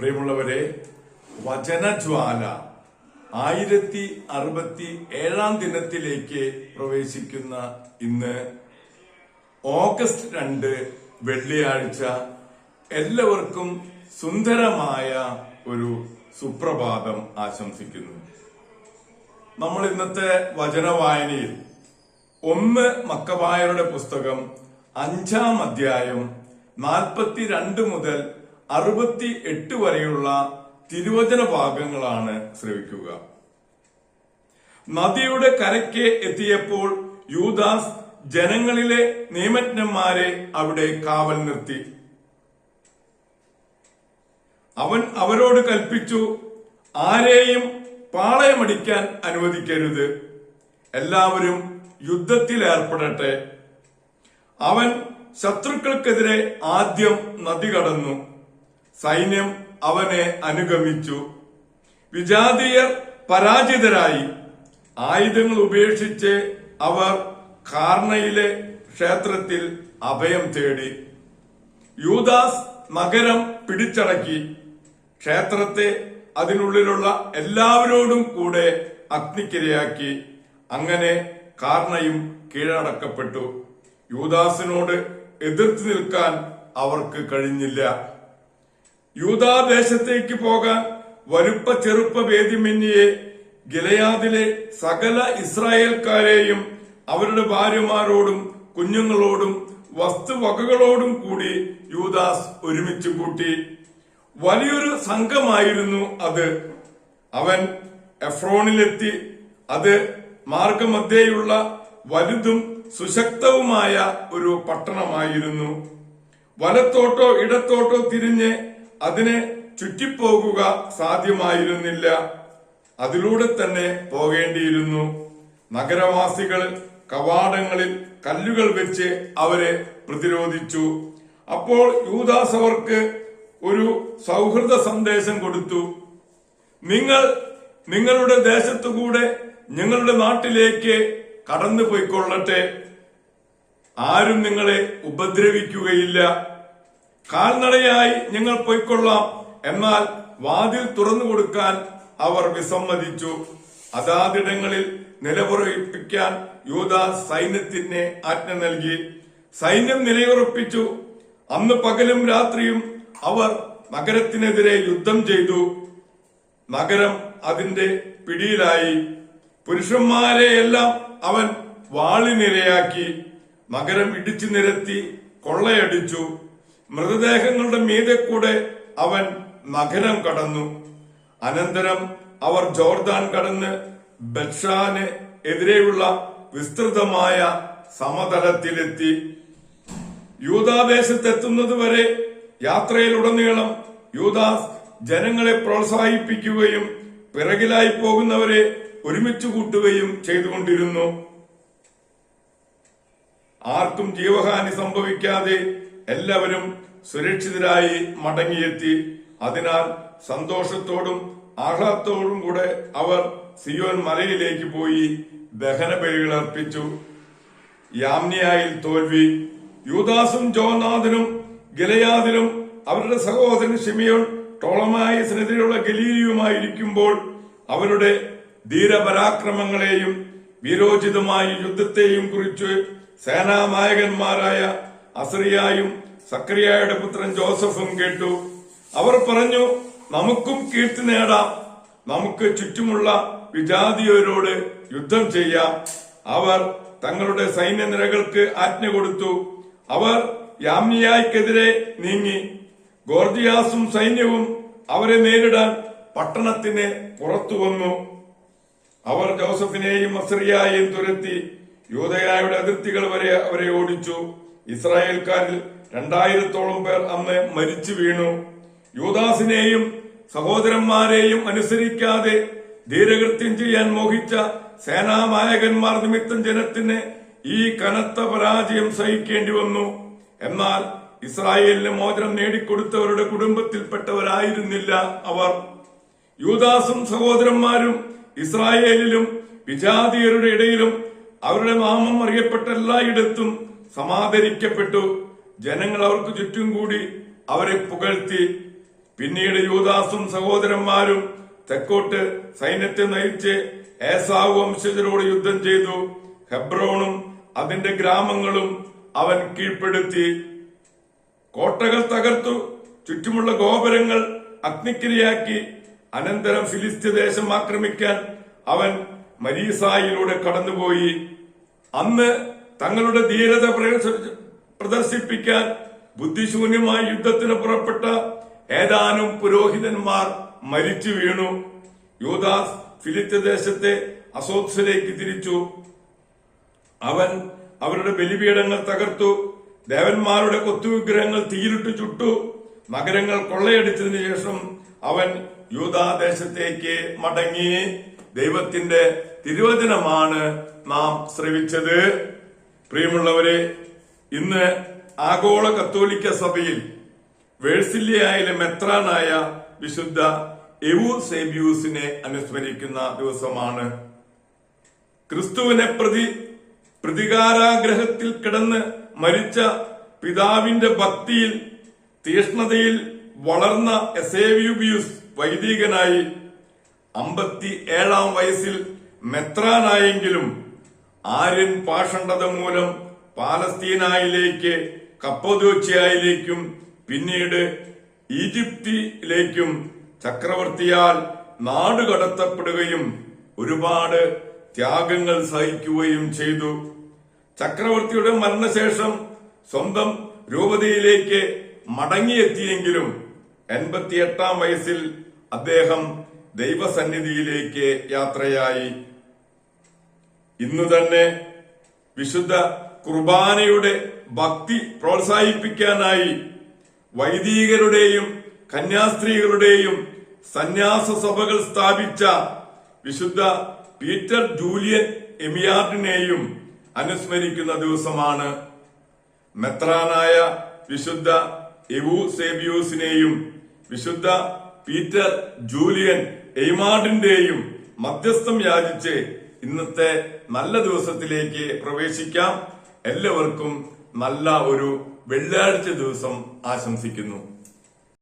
പ്രിയമുള്ളവരെ വചനജ്വാല ആയിരത്തി അറുപത്തി ഏഴാം ദിനത്തിലേക്ക് പ്രവേശിക്കുന്ന ഇന്ന് ഓഗസ്റ്റ് രണ്ട് വെള്ളിയാഴ്ച എല്ലാവർക്കും സുന്ദരമായ ഒരു സുപ്രഭാതം ആശംസിക്കുന്നു. നമ്മൾ ഇന്നത്തെ വചനവായനയിൽ ഒന്ന് മക്കവായരുടെ പുസ്തകം അഞ്ചാം അധ്യായം നാൽപ്പത്തിരണ്ട് മുതൽ അറുപത്തി എട്ട് വരെയുള്ള തിരുവചന ഭാഗങ്ങളാണ് ശ്രവിക്കുക. നദിയുടെ കരയ്ക്ക് എത്തിയപ്പോൾ യൂദാസ് ജനങ്ങളിലെ നിയമജ്ഞന്മാരെ അവിടെ കാവൽ നിർത്തി. അവൻ അവരോട് കൽപ്പിച്ചു ആരെയും പാളയമടിക്കാൻ അനുവദിക്കരുത്. എല്ലാവരും യുദ്ധത്തിൽ ഏർപ്പെടട്ടെ. അവൻ ശത്രുക്കൾക്കെതിരെ ആദ്യം നദി കടന്നു. സൈന്യം അവനെ അനുഗമിച്ചു. വിജാതീയർ പരാജിതരായി. ആയുധങ്ങൾ ഉപേക്ഷിച്ച് അവർ കാർണയിലെ ക്ഷേത്രത്തിൽ അഭയം തേടി. യൂദാസ് നഗരം പിടിച്ചടക്കി. ക്ഷേത്രത്തെ അതിനുള്ളിലുള്ള എല്ലാവരോടും കൂടെ അഗ്നിക്കിരയാക്കി. അങ്ങനെ കാർണയും കീഴടക്കപ്പെട്ടു. യൂദാസിനോട് എതിർത്ത് നിൽക്കാൻ അവർക്ക് കഴിഞ്ഞില്ല. യൂദാദേശത്തേക്ക് പോകാൻ വലുപ്പ ചെറുപ്പ വേദിമെന്നിയെ ഗിലയാദിലെ സകല ഇസ്രായേൽക്കാരെയും അവരുടെ ഭാര്യമാരോടും കുഞ്ഞുങ്ങളോടും വസ്തുവകകളോടും കൂടി യൂദാസ് ഒരുമിച്ച് കൂട്ടി. വലിയൊരു സംഘമായിരുന്നു അത്. അവൻ എഫ്രോണിലെത്തി. അത് മാർഗമധ്യേയുള്ള വലുതും സുശക്തവുമായ ഒരു പട്ടണമായിരുന്നു. വലത്തോട്ടോ ഇടത്തോട്ടോ തിരിഞ്ഞ് അതിനെ ചുറ്റിപ്പോകുക സാധ്യമായിരുന്നില്ല. അതിലൂടെ തന്നെ പോകേണ്ടിയിരുന്നു. നഗരവാസികൾ കവാടങ്ങളിൽ കല്ലുകൾ വെച്ച് അവരെ പ്രതിരോധിച്ചു. അപ്പോൾ യൂദാസ് അവർക്ക് ഒരു സൗഹൃദ സന്ദേശം കൊടുത്തു. നിങ്ങൾ നിങ്ങളുടെ ദേശത്തുകൂടെ ഞങ്ങളുടെ നാട്ടിലേക്ക് കടന്നു പോയിക്കൊള്ളട്ടെ ആരും നിങ്ങളെ ഉപദ്രവിക്കുകയില്ല. കാൽനടയായി ഞങ്ങൾ പോയിക്കൊള്ളാം. എന്നാൽ വാതിൽ തുറന്നു കൊടുക്കാൻ അവർ വിസമ്മതിച്ചു. അതാതിടങ്ങളിൽ നിലവുറപ്പിക്കാൻ യൂത സൈന്യത്തിന് ആജ്ഞ നൽകി. സൈന്യം നിലയുറപ്പിച്ചു. അന്ന് പകലും രാത്രിയും അവർ നഗരത്തിനെതിരെ യുദ്ധം ചെയ്തു. നഗരം അതിന്റെ പിടിയിലായി. പുരുഷന്മാരെ എല്ലാം അവൻ വാളിനിരയാക്കി. നഗരം ഇടിച്ചു നിരത്തി കൊള്ളയടിച്ചു. മൃതദേഹങ്ങളുടെ മീതെ കൂടെ അവൻ നഗരം കടന്നു. അനന്തരം അവർ ജോർദാൻ കടന്ന് ബക്ഷാന് എതിരെയുള്ള വിസ്തൃതമായ സമതലത്തിലെത്തി. യൂതാദേശത്തെത്തുന്നതുവരെ യാത്രയിലുടനീളം യൂദാസ് ജനങ്ങളെ പ്രോത്സാഹിപ്പിക്കുകയും പിറകിലായി പോകുന്നവരെ ഒരുമിച്ച് കൂട്ടുകയും ചെയ്തുകൊണ്ടിരുന്നു. ആർക്കും ജീവഹാനി സംഭവിക്കാതെ എല്ലാവരും സുരക്ഷിതരായി മടങ്ങിയെത്തി. അതിനാൽ സന്തോഷത്തോടും ആഹ്ലാദത്തോടും കൂടെ അവർ സിയോൻ മലയിലേക്ക് പോയി ദഹനബലികൾ അർപ്പിച്ചു. യാമ്നിയായിൽ തോൽവി. യൂദാസും ജോനാഥനും ഗലയാദിലും അവരുടെ സഹോദരൻ ഷിമിയോൺ ടോളമായസിനെതിരെയുള്ള ഗലീലിയുമായിരിക്കുമ്പോൾ അവരുടെ ധീരപരാക്രമങ്ങളെയും വീരോചിതമായ യുദ്ധത്തെയും കുറിച്ച് സേനാനായകന്മാരായ അസറിയായും സക്രിയായുടെ പുത്രൻ ജോസഫും കേട്ടു. അവർ പറഞ്ഞു നമുക്കും കീർത്തി നേടാം. നമുക്ക് ചുറ്റുമുള്ള വിജാതിയരോട് യുദ്ധം ചെയ്യാം. അവർ തങ്ങളുടെ സൈന്യനിരകൾക്ക് ആജ്ഞ കൊടുത്തു. അവർ യാമ്നിയായ്ക്കെതിരെ നീങ്ങി. ഗോർജിയാസും സൈന്യവും അവരെ നേരിടാൻ പട്ടണത്തിന് പുറത്തു വന്നു. അവർ ജോസഫിനെയും അസറിയായെയും തുരത്തി. യൂതയായുടെ അതിർത്തികൾ വരെ അവരെ ഓടിച്ചു. ഇസ്രായേൽക്കാരിൽ രണ്ടായിരത്തോളം പേർ അന്ന് മരിച്ചു വീണു. യൂദാസിനെയും സഹോദരന്മാരെയും അനുസരിക്കാതെ ധീരകൃത്യം ചെയ്യാൻ മോഹിച്ച സേനാനായകന്മാർ നിമിത്തം ജനത്തിന് ഈ കനത്ത പരാജയം സഹിക്കേണ്ടി വന്നു. എന്നാൽ ഇസ്രായേലിന് മോചനം നേടിക്കൊടുത്തവരുടെ കുടുംബത്തിൽപ്പെട്ടവരായിരുന്നില്ല അവർ. യൂദാസും സഹോദരന്മാരും ഇസ്രായേലിലും വിജാതീയരുടെ ഇടയിലും അവരുടെ നാമം അറിയപ്പെട്ട എല്ലായിടത്തും സമാദരിക്കപ്പെട്ടു. ജനങ്ങൾ അവർക്ക് ചുറ്റും കൂടി അവരെ പുകഴ്ത്തി. പിന്നീട് യൂദാസും സഹോദരന്മാരും തെക്കോട്ട് സൈന്യത്തെ നയിച്ച് ഏസാവ് വംശജരോട് യുദ്ധം ചെയ്തു. ഹെബ്രോണും അതിന്റെ ഗ്രാമങ്ങളും അവൻ കീഴ്പ്പെടുത്തി. കോട്ടകൾ തകർത്തു. ചുറ്റുമുള്ള ഗോപുരങ്ങൾ അഗ്നിക്കിരയാക്കി അനന്തരം ഫിലിസ്ത്യ ദേശം ആക്രമിക്കാൻ അവൻ മരീസായിലൂടെ കടന്നുപോയി. അന്ന് തങ്ങളുടെ ധീരത പ്രദർശി- പ്രദർശിപ്പിക്കാൻ ബുദ്ധിശൂന്യമായ യുദ്ധത്തിന് പുറപ്പെട്ട ഏതാനും പുരോഹിതന്മാർ മരിച്ചു വീണു. യൂദാസ് ഫിലിത്ത ദേശത്തെ അസോത്സിലേക്ക് തിരിച്ചു. അവൻ അവരുടെ ബലിപീഠങ്ങൾ തകർത്തു. ദേവന്മാരുടെ കൊത്തുവിഗ്രഹങ്ങൾ തീയിലിട്ട് ചുട്ടു. നഗരങ്ങൾ കൊള്ളയടിച്ചതിനു ശേഷം അവൻ യൂതാദേശത്തേക്ക് മടങ്ങി. ദൈവത്തിന്റെ തിരുവചനമാണ് നാം ശ്രവിച്ചത്. പ്രിയമുള്ളവരെ ഇന്ന് ആഗോള കത്തോലിക്ക സഭയിൽ വേഴ്സില്ലിയായിലെ മെത്രാനായ വിശുദ്ധ എവു സേബ്യൂസിനെ അനുസ്മരിക്കുന്ന ദിവസമാണ്. ക്രിസ്തുവിനെ പ്രതി പ്രതികാരാഗ്രഹത്തിൽ കിടന്ന് മരിച്ച പിതാവിന്റെ ഭക്തിയിൽ തീഷ്ണതയിൽ വളർന്ന എസേവ്യൂബിയൂസ് വൈദികനായി അമ്പത്തി ഏഴാം വയസ്സിൽ മെത്രാനായെങ്കിലും ആര്യൻ പാഷണ്ഡത മൂലം പാലസ്തീനായിലേക്ക് കപ്പദോച്ചയായിലേക്കും പിന്നീട് ഈജിപ്തിലേക്കും ചക്രവർത്തിയാൽ നാടുകടത്തപ്പെടുകയും ഒരുപാട് ത്യാഗങ്ങൾ സഹിക്കുകയും ചെയ്തു. ചക്രവർത്തിയുടെ മരണശേഷം സ്വന്തം രൂപതയിലേക്ക് മടങ്ങിയെത്തിയെങ്കിലും എൺപത്തിയെട്ടാം വയസ്സിൽ അദ്ദേഹം ദൈവസന്നിധിയിലേക്ക് യാത്രയായി. ഇന്നു തന്നെ വിശുദ്ധ കുർബാനയുടെ ഭക്തി പ്രോത്സാഹിപ്പിക്കാനായി വൈദികരുടെയും കന്യാസ്ത്രീകളുടെയും സന്യാസ സഭകൾ സ്ഥാപിച്ച വിശുദ്ധ പീറ്റർ ജൂലിയൻ എമിയാർഡിനെയും അനുസ്മരിക്കുന്ന ദിവസമാണ് മെത്രാനായ വിശുദ്ധ എവു സേബിയൂസിനെയും വിശുദ്ധ പീറ്റർ ജൂലിയൻ എയ്മാർഡിന്റെയും മധ്യസ്ഥം യാചിച്ച് ഇന്നത്തെ നല്ല ദിവസത്തിലേക്ക് പ്രവേശിക്കാം. എല്ലാവർക്കും നല്ല ഒരു വെള്ളിയാഴ്ച ദിവസം ആശംസിക്കുന്നു.